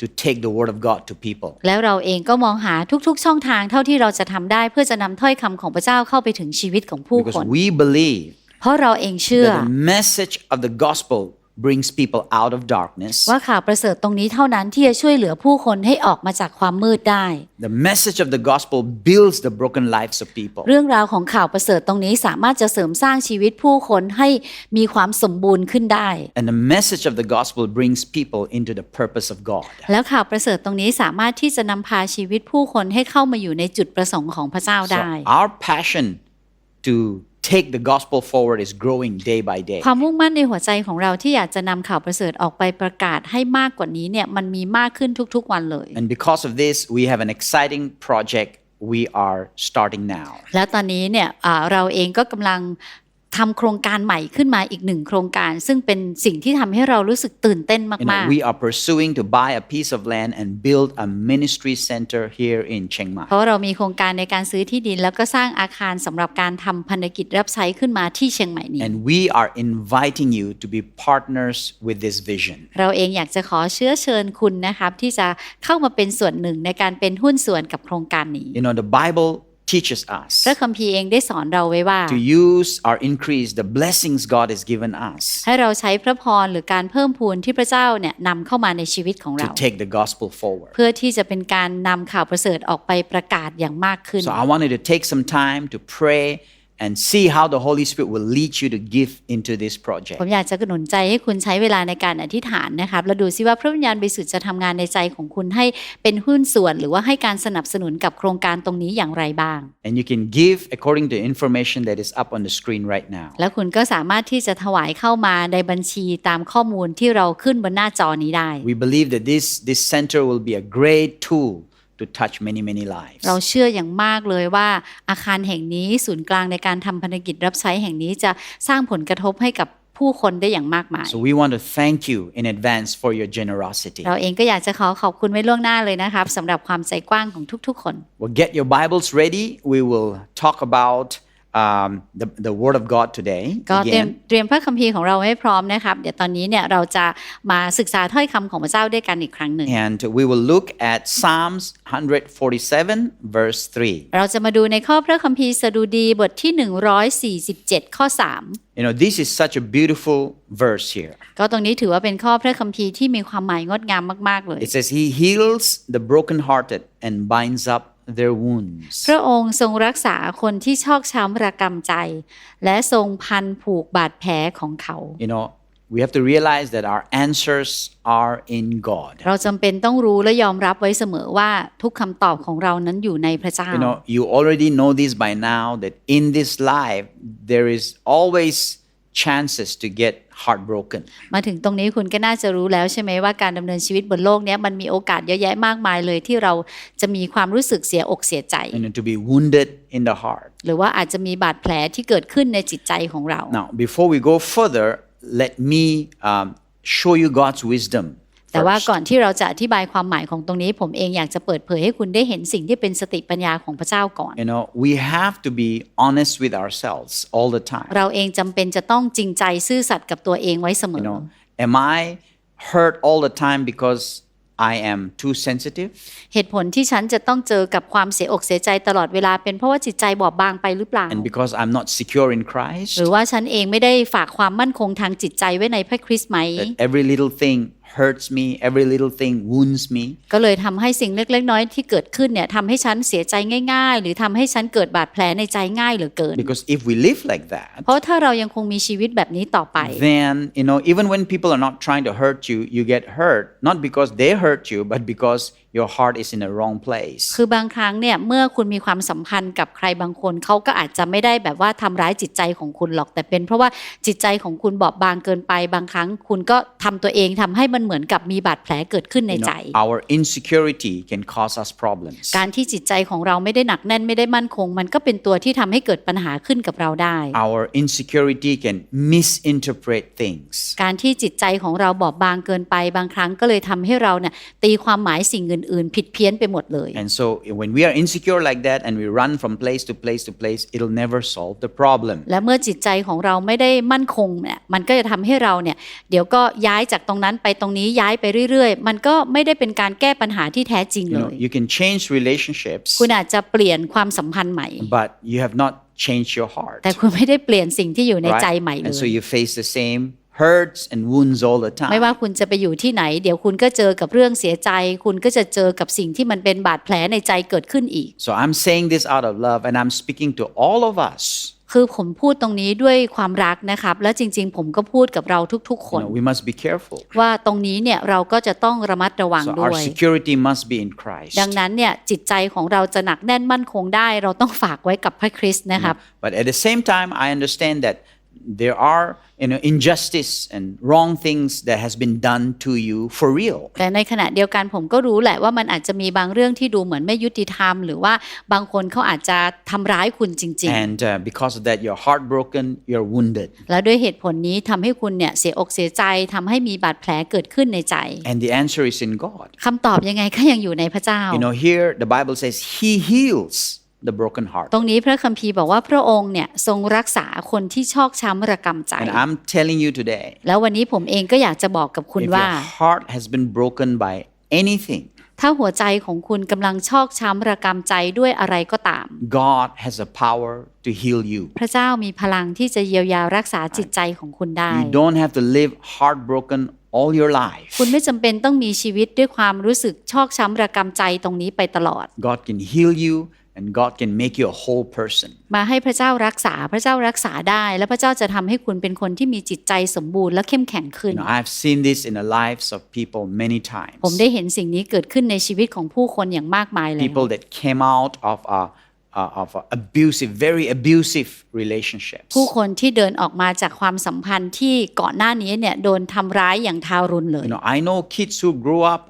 to take the word of God to people. แล้วเราเองก็มองหาทุกๆ ช่องทางเท่าที่เราจะทำได้เพื่อจะนำถ้อยคำของพระเจ้าเข้าไปถึงชีวิตของผู้คน Because we believe เพราะเราเองเชื่อ that the message of the gospel brings people out of darkness. ว่าข่าวประเสริฐตรงนี้เท่านั้นที่จะช่วยเหลือผู้คนให้ออกมาจากความมืดได้ The message of the gospel builds the broken lives of people. เรื่องราวของข่าวประเสริฐตรงนี้สามารถจะเสริมสร้างชีวิตผู้คนให้มีความสมบูรณ์ขึ้นได้ And the message of the gospel brings people into the purpose of God. แล้วข่าวประเสริฐตรงนี้สามารถที่จะนำพาชีวิตผู้คนให้เข้ามาอยู่ในจุดประสงค์ของพระเจ้า So ได้ our passion to take the gospel forward is growing day by day. ความมุ่งมั่นในหัวใจของเราที่อยากจะนำข่าวประเสริฐออกไปประกาศให้มากกว่านี้เนี่ยมันมีมากขึ้นทุกๆวันเลย And because of this, we have an exciting project we are starting now. แล้วตอนนี้เนี่ยอ่าเราเองก็กำลัง ทำโครงการใหม่ขึ้นมาอีกหนึ่งโครงการ ซึ่งเป็นสิ่งที่ทำให้เรารู้สึกตื่นเต้น You มา know, ก we are pursuing to buy a piece of land and build a ministry center here in Chiang ๆ Mai. เพราะว่าเรามีโครงการในการซื้อที่ดิน แล้วก็สร้างอาคารสำหรับการทำพันธกิจรับใช้ขึ้นมาที่เชียงใหม่นี้ And we are inviting you to be partners with this vision. เราเองอยากจะขอเชื้อเชิญคุณนะครับที่จะเข้ามาเป็นส่วนหนึ่งในการเป็นหุ้นส่วนกับโครงการนี้ You know, the Bible teaches us พระคัมภีร์เองได้สอนเราไว้ว่า to use or increase the blessings God has given us ให้เราใช้พระพรหรือการเพิ่มพูนที่พระเจ้าเนี่ยนำเข้ามาในชีวิตของ to เรา take the gospel forward. เพื่อที่จะเป็นการนำข่าวประเสริฐออกไปประกาศอย่างมากขึ้น So I wanted to take some time to pray and see how the Holy Spirit will lead you to give into this project. ผมอยากจะกระหนุนใจให้คุณใช้เวลาในการอธิษฐานนะครับ แล้วดูซิว่าพระวิญญาณบริสุทธิ์จะทำงานในใจของคุณให้เป็นหุ้นส่วน หรือว่าให้การสนับสนุนกับโครงการตรงนี้อย่างไรบ้าง And you can give according to information that is up on the screen right now. แล้วคุณก็สามารถที่จะถวายเข้ามาในบัญชีตามข้อมูลที่เราขึ้นบนหน้าจอนี้ได้ We believe that this, this center will be a great tool to touch many, many lives. เราเชื่ออย่างมากเลยว่าอาคารแห่งนี้ศูนย์กลางในการทำพันธกิจรับใช้แห่งนี้จะสร้างผลกระทบให้กับผู้คนได้อย่างมากมาย So we want to thank you in advance for your generosity. เราเองก็อยากจะขอขอบคุณไว้ล่วงหน้าเลยนะครับสำหรับความใจกว้างของทุกๆคน Well, get your Bibles ready. We will talk about um, the, the Word of God today. ก็เตรียม Again. เตรียมพระคัมภีร์ของเราให้พร้อมนะครับ เดี๋ยวตอนนี้เนี่ยเราจะมาศึกษาถ้อยคำของพระเจ้าด้วยกันอีกครั้งหนึ่ง And we will look at Psalms 147, verse 3. เราจะมาดูในข้อพระคัมภีร์สดุดีบทที่ 147 ข้อ You know, this is such a beautiful verse here. 3 ก็ตรงนี้ถือว่าเป็นข้อพระคัมภีร์ที่มีความหมายงดงามมาก ๆ เลย It says, He heals the brokenhearted and binds up their wounds. พระองค์ทรงรักษาคนที่ชอกช้ำระกำใจ และทรงพันผูกบาดแผลของเขา You know, we have to realize that our answers are in God. เราจำเป็นต้องรู้และยอมรับไว้เสมอว่าทุกคำตอบของเรานั้นอยู่ในพระเจ้า You know, you already know this by now that in this life, there is always chances to get heartbroken. มาถึงตรงนี้คุณก็น่าจะรู้แล้วใช่ไหมว่าการดำเนินชีวิตบนโลกเนี้ยมันมีโอกาสเยอะแยะมากมายเลยที่เราจะมีความรู้สึกเสียอกเสียใจ You know, to be wounded in the heart. หรือว่าอาจจะมีบาดแผลที่เกิดขึ้นในจิตใจของเรา Now, before we go further, let me um, show you God's wisdom. แต่ว่า first. ก่อนที่เราจะอธิบายความหมายของตรงนี้ ผมเองอยากจะเปิดเผยให้คุณได้เห็นสิ่งที่เป็นสติปัญญาของพระเจ้าก่อน You know, we have to be honest with ourselves all the time. เราเองจำเป็นจะต้องจริงใจซื่อสัตย์กับตัวเองไว้เสม You อ know, am I hurt all the time because I am too sensitive? เหตุผลที่ฉันจะต้องเจอกับความเสียอกเสียใจตลอดเวลาเป็นเพราะว่าจิตใจบอบบางไปหรือเปล่า And because I'm not secure in Christ? หรือว่าฉันเองไม่ได้ฝากความมั่นคงทางจิตใจไว้ในพระคริสต์ไหม That every little thing hurts me, every little thing wounds me. ก็เลยทำให้สิ่งเล็กๆน้อยๆที่เกิดขึ้นเนี่ยทำให้ฉันเสียใจง่าย ๆ หรือทำให้ฉันเกิดบาดแผลในใจง่ายเหลือเกิน Because if we live like that, เพราะถ้าเรายังคงมีชีวิตแบบนี้ต่อไป then, you know, even when people are not trying to hurt you, you get hurt, not because they hurt you, but because your heart is in the wrong place. คือบางครั้งเนี่ยเมื่อคุณมีความสัมพันธ์กับใครบางคนเขาก็อาจจะไม่ได้แบบว่าทำร้ายจิตใจของคุณหรอกแต่เป็น เพราะว่าจิตใจของคุณบอบบางเกินไปบางครั้งคุณก็ทำตัวเองทำให้มันเหมือนกับมีบาดแผลเกิดขึ้นใน You ใจ know, our insecurity can cause us problems. การที่จิตใจของเราไม่ได้หนักแน่นไม่ได้มั่นคง มันก็เป็นตัวที่ทำให้เกิดปัญหาขึ้นกับเราได้ Our insecurity can misinterpret things. การที่จิตใจของเราบอบบางเกินไปบางครั้งก็เลยทำให้เราเนี่ยตีความหมายสิ่งอื่นๆ ผิดเพี้ยนไปหมดเลย And so when we are insecure like that and we run from place to place to place, it'll never solve the problem. และเมื่อจิตใจของเราไม่ได้มั่นคงเนี่ยมันก็จะทำให้เราเนี่ยเดี๋ยวก็ย้ายจากตรงนั้นไปตรงนี้ย้ายไปเรื่อยๆ มันก็ไม่ได้เป็นการแก้ปัญหาที่แท้จริง You เล know, ย you can change relationships, คุณอาจจะเปลี่ยนความสัมพันธ์ใหม่ but you have not changed your heart. แต่คุณไม่ได้เปลี่ยนสิ่งที่อยู่ใน right? ใจใหม่เล And so ย you face the same hurts and wounds all the ไม่ว่า time. คุณจะไปอยู่ที่ไหน เดี๋ยวคุณก็เจอกับเรื่องเสียใจ คุณก็จะเจอกับสิ่งที่มันเป็นบาดแผลในใจเกิดขึ้นอีก So I'm saying this out of love and I'm speaking to all of us. คือผมพูดตรงนี้ด้วยความรักนะครับ และจริง ๆ ผมก็พูดกับเราทุก ๆค You น know, we must be careful. ว่าตรงนี้เนี่ยเราก็จะต้องระมัดระวัง So ด้ our วย security must be in Christ. ดังนั้นเนี่ยจิตใจของเราจะหนักแน่นมั่นคงได้ เราต้องฝากไว้กับพระคริสต์นะครับ But at the same time, I understand that there are you know injustice and wrong things that has been done to you for real. แต่ในขณะเดียวกันผมก็รู้แหละว่ามันอาจจะมีบางเรื่องที่ดูเหมือนไม่ยุติธรรม หรือว่าบางคนเขาอาจจะทำร้ายคุณจริง And uh, because of that, you're heartbroken, you're wounded. ๆ แล้วด้วยเหตุผลนี้ทำให้คุณเนี่ยเสียอกเสียใจทำให้มีบาดแผลเกิดขึ้นในใจ And the answer is in God. คำตอบยังไงก็ยังอยู่ในพระเจ้า You know, here the Bible says He heals the broken heart. ตรงนี้พระคัมภีร์บอกว่าพระองค์เนี่ยทรงรักษาคนที่ชอกช้ำระกำใจ And I'm telling you today, แล้ววันนี้ผมเองก็อยากจะบอกกับคุณ if ว่า your heart has been broken by anything, ถ้าหัวใจของคุณกำลังชอกช้ำระกำใจด้วยอะไรก็ตาม God has a power to heal you. พระเจ้ามีพลังที่จะเยียวยารักษาจิตใจของคุณได้ You don't have to live heartbroken all your life. คุณไม่จำเป็นต้องมีชีวิตด้วยความรู้สึกชอกช้ำระกำใจตรงนี้ไปตลอด God can heal you and God can make you a whole person. มาให้พระเจ้ารักษาพระเจ้ารักษาได้ และพระเจ้าจะทำให้คุณเป็นคนที่มีจิตใจสมบูรณ์และเข้มแข็งขึ้น You know, I've seen this in the lives of people many times. ผมได้เห็นสิ่งนี้เกิดขึ้นในชีวิตของผู้คนอย่างมากมายเลย People that came out of a, uh, of a abusive, very abusive relationships. ผู้คนที่เดินออกมาจากความสัมพันธ์ที่ก่อนหน้านี้เนี่ยโดนทำร้ายอย่างทารุณเลย You know, I know kids who grew up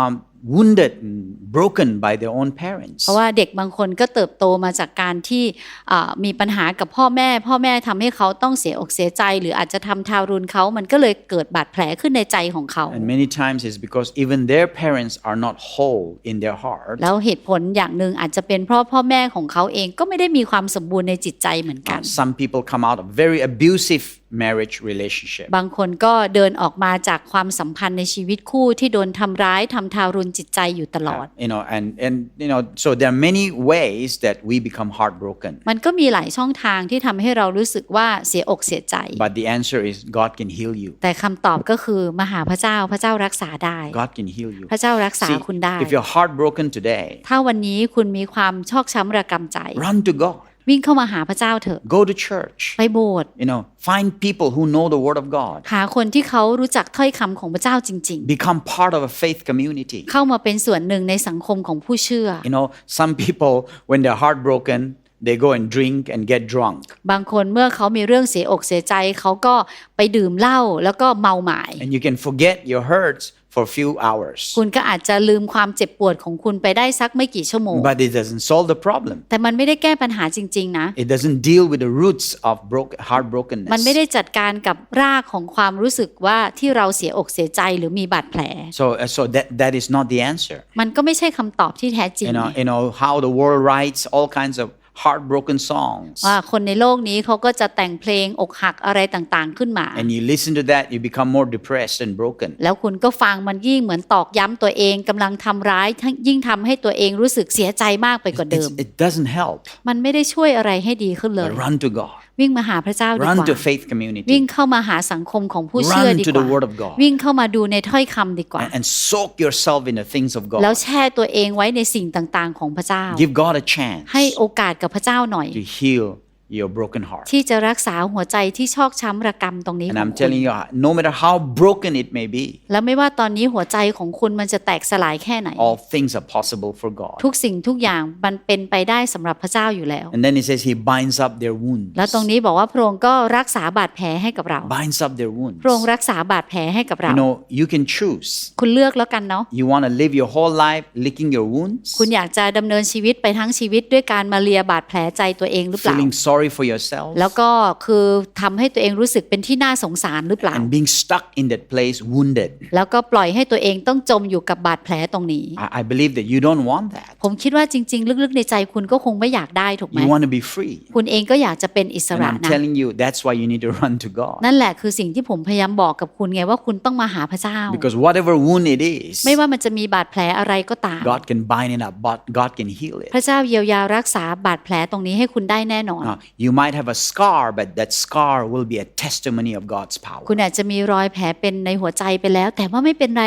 um, wounded and broken by their own parents. เพราะว่าเด็กบางคนก็เติบโตมาจากการที่อ่ามีปัญหากับพ่อแม่ พ่อแม่ทำให้เขาต้องเสียอกเสียใจ หรืออาจจะทำทารุณเขามันก็เลยเกิดบาดแผลขึ้นในใจของเขา And many times it's because even their parents are not whole in their heart. แล้วเหตุผลอย่างหนึ่งอาจจะเป็นเพราะพ่อแม่ของเขาเองก็ไม่ได้มีความสมบูรณ์ในจิตใจเหมือนกัน Uh, some people come out of very abusive marriage relationship. บางคนก็เดินออกมาจากความสัมพันธ์ในชีวิตคู่ที่โดนทำร้ายทำทารุณจิตใจอยู่ตลอด You know, and, and you know, so there are many ways that we become heartbroken. มันก็มีหลายช่องทางที่ทำให้เรารู้สึกว่าเสียอกเสียใจ But the answer is God can heal you. แต่คำตอบก็คือมาหาพระเจ้าพระเจ้ารักษาได้ God can heal you. พระเจ้ารักษา See, คุณได้ if you're heartbroken today, ถ้าวันนี้คุณมีความชอกช้ำระกำใจ run to God. วิ่งเข้ามาหาพระเจ้าเถอะ Go to church. ไปโบสถ์ You know, find people who know the Word of God. หาคนที่เขารู้จักถ้อยคำของพระเจ้าจริง Become part of a faith community. ๆเข้ามาเป็นส่วนหนึ่งในสังคมของผู้เชื่อ You know, some people, when they're heartbroken, they go and drink and get drunk. บางคนเมื่อเขามีเรื่องเสียอกเสียใจเขาก็ไปดื่มเหล้าแล้วก็เมาหมาย And you can forget your hurts for a few hours. คุณก็อาจจะลืมความเจ็บปวดของคุณไปได้สักไม่กี่ชั่วโมง But it doesn't solve the problem. แต่มันไม่ได้แก้ปัญหาจริง ๆ นะ It doesn't deal with the roots of broken, มัน heartbrokenness. ไม่ได้จัดการกับรากของความรู้สึกว่าที่เราเสียอกเสียใจหรือมีบาดแผล So, uh, so that, that is not the answer. มันก็ไม่ใช่คำตอบที่แท้จริง You know, you know how the world writes all kinds of heartbroken songs. ว่าคนในโลกนี้เขาก็จะแต่งเพลงอกหักอะไรต่างๆขึ้นมา And you listen to that, you become more depressed and broken. แล้วคุณก็ฟังมันยิ่งเหมือนตอกย้ำตัวเองกำลังทำร้ายทั้งยิ่งทำให้ตัวเองรู้สึกเสียใจมากไปกว่าเดิม It's- it doesn't help. มันไม่ได้ช่วยอะไรให้ดีขึ้นเลย But run to God. วิ่งมาหาพระเจ้าดีก Run ว่า to faith วิ่ง community. เข้ามาหาสังคมของผู้เชื่อ Run ดี to ก the ว่า Word of God. วิ่งเข้ามาดูในถ้อยคำดีกว่า And, and soak yourself in the things of แล้ว God. แช่ตัวเองไว้ในสิ่งต่างๆ ของพระเจ้า Give God a chance ให้โอกาสกับพระเจ้าหน่อย to heal your broken heart. ที่จะรักษาหัวใจที่ชอกช้ำระกำตรงนี้ And ของ I'm คุณ telling you, no matter how broken it may be, แล้วไม่ว่าตอนนี้หัวใจของคุณมันจะแตกสลายแค่ไหน all things are possible for God. ทุกสิ่งทุกอย่างมันเป็นไปได้สำหรับพระเจ้าอยู่แล้ว And then it says He binds up their wounds. แล้วตรงนี้บอกว่าพระองค์ก็รักษาบาดแผลให้กับเรา Binds up their wounds. พระองค์รักษาบาดแผลให้กับเรา You know, you can choose. คุณเลือกแล้วกันเนาะ You want to live your whole life licking your wounds, คุณอยากจะดำเนินชีวิตไปทั้งชีวิตด้วยการมาเลียบาดแผลใจตัวเองหรือเปล่า feeling sorry for yourself, แล้วก็คือทำให้ตัวเองรู้สึกเป็นที่น่าสงสารหรือเปล่า and being stuck in that place, wounded. แล้วก็ปล่อยให้ตัวเองต้องจมอยู่กับบาดแผลตรงนี้ I, I believe that you don't want that. ผมคิดว่าจริง ๆ ลึกๆในใจคุณก็คงไม่อยากได้ถูกไหม You want to be free. คุณเองก็อยากจะเป็นอิส And ระ I'm นะ telling you, that's why you need to run to God. นั่นแหละคือสิ่งที่ผมพยายามบอกกับคุณไงว่าคุณต้องมาหาพระเจ้า Because whatever wound it is, ไม่ว่ามันจะมีบาดแผลอะไรก็ตาม God can bind it up, but God can heal it. พระเจ้าเยียวยารักษาบาดแผลตรงนี้ให้คุณได้แน่นอน Now, you might have a scar, but that scar will be a testimony of God's power. คุณอาจจะมีรอยแผลเป็นในหัวใจไปแล้ว แต่ว่าไม่เป็นไร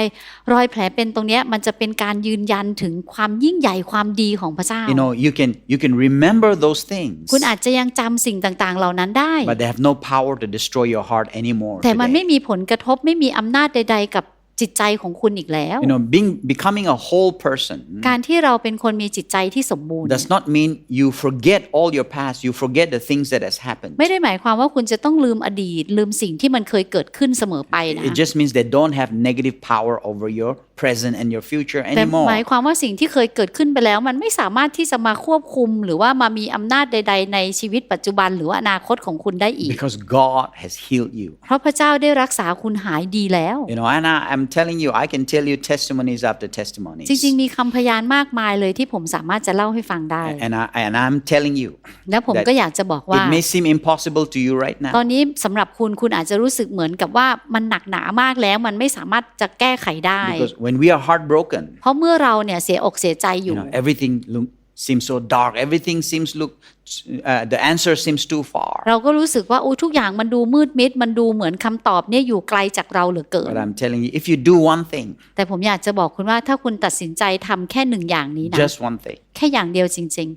รอยแผลเป็นตรงเนี้ยมันจะเป็นการยืนยันถึงความยิ่งใหญ่ความดีของพระเจ้า You know, you can you can remember those things, คุณอาจจะยังจำสิ่งต่างๆ เหล่านั้นได้ but they have no power to destroy your heart anymore. แต่มัน today. ไม่มีผลกระทบไม่มีอำนาจใด ๆ กับ จิตใจของคุณอีกแล้ว You know, being becoming a whole person การที่เราเป็นคนมีจิตใจที่สมบูรณ์ does not mean you forget all your past. You forget the things that has happened. ไม่ได้หมายความว่าคุณจะต้องลืมอดีต ลืมสิ่งที่มันเคยเกิดขึ้นเสมอไปนะ It just means they don't have negative power over your present and your future แต่ anymore. หมายความว่าสิ่งที่เคยเกิดขึ้นไปแล้ว มันไม่สามารถที่จะมาควบคุม หรือว่ามามีอำนาจใด ๆ ในชีวิตปัจจุบันหรือว่าอนาคตของคุณได้อีก Because God has healed you. เพราะพระเจ้าได้รักษาคุณหายดีแล้ว You know, and I, I'm telling you, I can tell you testimonies after testimonies. จริงๆ มีคำพยานมากมายเลยที่ผมสามารถจะล่าให้ฟังได้ And, I, and I'm telling you, แล้วผมก็อยากจะบอกว่า it may seem impossible to you right ตอ now. นนี้สำหรับคุณคุณอาจจะรู้สึกเหมือนกับว่ามันหนักหนามากแล้วมันไม่สามารถจะแก้ไขได้ Because when we are heartbroken, เพราะเมื่อเราเนี่ยเสียอกเสียใจอ you ยู่ know, everything look, seems so dark. Everything seems look, uh, the answer seems too far. เราก็รู้สึกว่าอู้ทุกอย่างมันดูมืดมิดมันดูเหมือนคำตอบเนี่ยอยู่ไกลจากเราเหลือเกิน But I'm telling you, if you do one thing, แต่ผมอยากจะบอกคุณว่าถ้าคุณตัดสินใจทำแค่หนึ่งอย่างนี้นะ just one thing, แค่อย่างเดียวจริง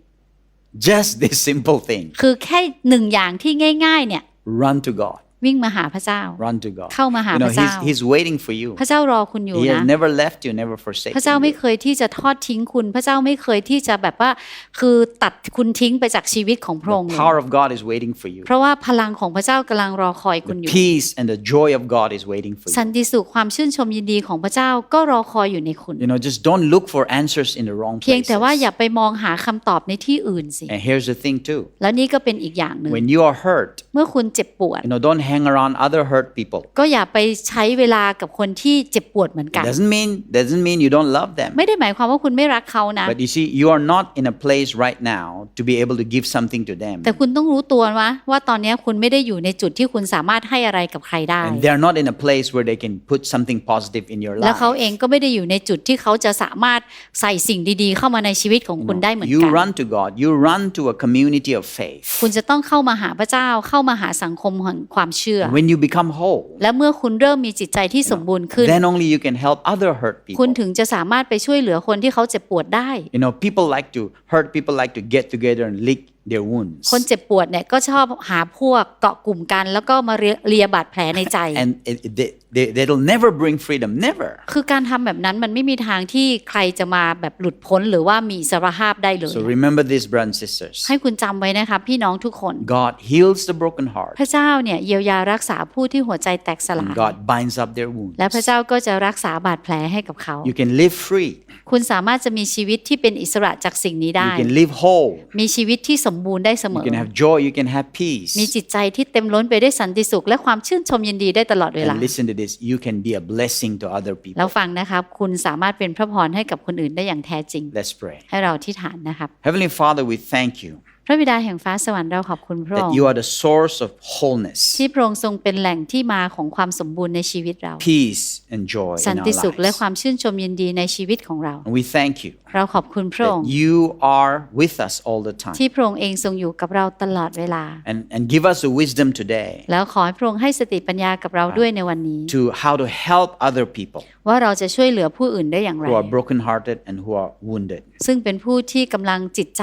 just this simple thing, ๆคือแค่หนึ่งอย่างที่ง่าย ๆ เนี่ย run to God. วิ่งมาหาพระเจ้า Run to God. เข้ามาหา You know, พระเจ้า he's, he's waiting for you. พระเจ้ารอคุณอยู่ He นะ has never left you, never พ forsaken ระเจ้าไม่ you. เคยที่จะทอดทิ้งคุณ พระเจ้าไม่เคยที่จะแบบว่า คือตัดคุณทิ้งไปจากชีวิตของพระองค์ The เลย power of God is waiting for you. เพราะว่าพลังของพระเจ้ากำลังรอคอยคุณอ The ยู่ peace and the joy of God is waiting for สัน you. ติสุขความชื่นชมยินดีของพระเจ้าก็รอคอยอยู่ในคุณ You know, just don't look for answers in the wrong เพียงแต่ว่าอย่า places. ไปมองหาคำตอบในที่อื่นสิ And here's the thing too. แล้วนี่ก็เป็นอีกอย่างหนึ่ง When you are hurt, เมื่อคุณเจ็บปวด you know, don't hang around other hurt people. ก็อย่าไปใช้เวลากับคนที่เจ็บปวดเหมือนกัน Doesn't mean doesn't mean you don't love them. ไม่ได้หมายความว่าคุณไม่รักเขานะ But you see, you are not in a place right now to be able to give something to them. แต่คุณต้องรู้ตัวว่าว่าตอนนี้คุณไม่ได้อยู่ในจุดที่คุณสามารถให้อะไรกับใครได้ And they're not in a place where they can put something positive in your แล้วเขา life. เองก็ไม่ได้อยู่ในจุดที่เขาจะสามารถใส่สิ่งดีๆ เข้ามาในชีวิตของคุณได้เหมือน You กัน run to God. You run to a community of faith. คุณจะต้องเข้ามาหาพระเจ้าเข้ามาหาสังคมแห่งความเชื่อ And when you become whole, และเมื่อคุณเริ่มมีจิตใจที่สมบูรณ์ขึ้น then only you can help other hurt คุณ people. ถึงจะสามารถไปช่วยเหลือคนที่เขาเจ็บปวดได้ You know, people like to hurt people like to get together and lick their wounds. คนเจ็บปวดเนี่ยก็ชอบหาพวกเกาะกลุ่มกัน แล้วก็มาเลียเลียบาดแผลในใจ And it, it- they, they, that'll never bring freedom. Never. คือการทำแบบนั้นมันไม่มีทางที่ใครจะมาแบบหลุดพ้นหรือว่ามีอิสรภาพได้เลย So remember this, brothers and sisters. ให้คุณจำไว้นะคะพี่น้องทุกคน God heals the broken heart พระเจ้าเนี่ยเยียวยารักษาผู้ที่หัวใจแตกสลาย and God binds up their wounds. และพระเจ้าก็จะรักษาบาดแผลให้กับเขา You can live free. คุณสามารถจะมีชีวิตที่เป็นอิสระจากสิ่งนี้ได้ You can live whole. มีชีวิตที่สมบูรณ์ได้เสม You อ can have joy. You can have peace. มีจิตใจที่เต็มล้นไปด้วยสันติสุข และความชื่นชมยินดีได้ตลอดเวลา And listen to this. You can be a blessing to other แล้ว people. ฟังนะครับ คุณสามารถเป็นพระพรให้กับคนอื่นได้อย่างแท้จริง Let's pray. ให้เราที่ฐานนะครับ Heavenly Father, we thank you พ ระบิดาแห่งฟ้าสวรรค์เราขอบคุณพระอง that ค์ you are the source of wholeness, ที่พระองค์ทรงเป็นแหล่งที่มาของความสมบูรณ์ในชีวิตเรา peace, and joy สัน in ติ our สุขและควา lives. มชื่นชมยินดีในชีวิตของเรา And we thank you เราขอบคุณพระอง that ค์ you are with us all the time. ที่พระองค์เองทรงอยู่กับเราตลอดเวลา And, and give us the wisdom today แล้วขอให้พระองค์ให้สติปัญญากับเราด้วยในวันนี้ to how to help other people ว่าเราจะช่วยเหลือผู้อื่นได้อย่างไร who are brokenhearted and who are wounded. ซึ่งเป็นผู้ที่กำลังจิตใจ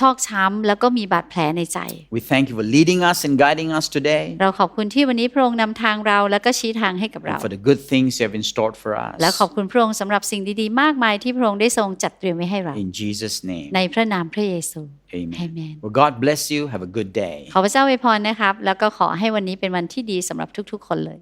ชอกช้ำและแล้วก็มีบาดแผลในใจ We thank you for leading us and guiding us today, เราขอบคุณที่วันนี้พระองค์นำทางเราแล้วก็ชี้ทางให้กับเรา and for the good things you have in store for และ us. ขอบคุณพระองค์สำหรับสิ่งดีๆ มากมายที่พระองค์ได้ทรงจัดเตรียมไว้ให้เรา In Jesus' name, ในพระนามพระเยซู amen. Amen. Well, God bless you. Have a good day. ขอพระเจ้าอวยพรนะครับ แล้วก็ขอให้วันนี้เป็นวันที่ดีสำหรับทุกๆ คนเลย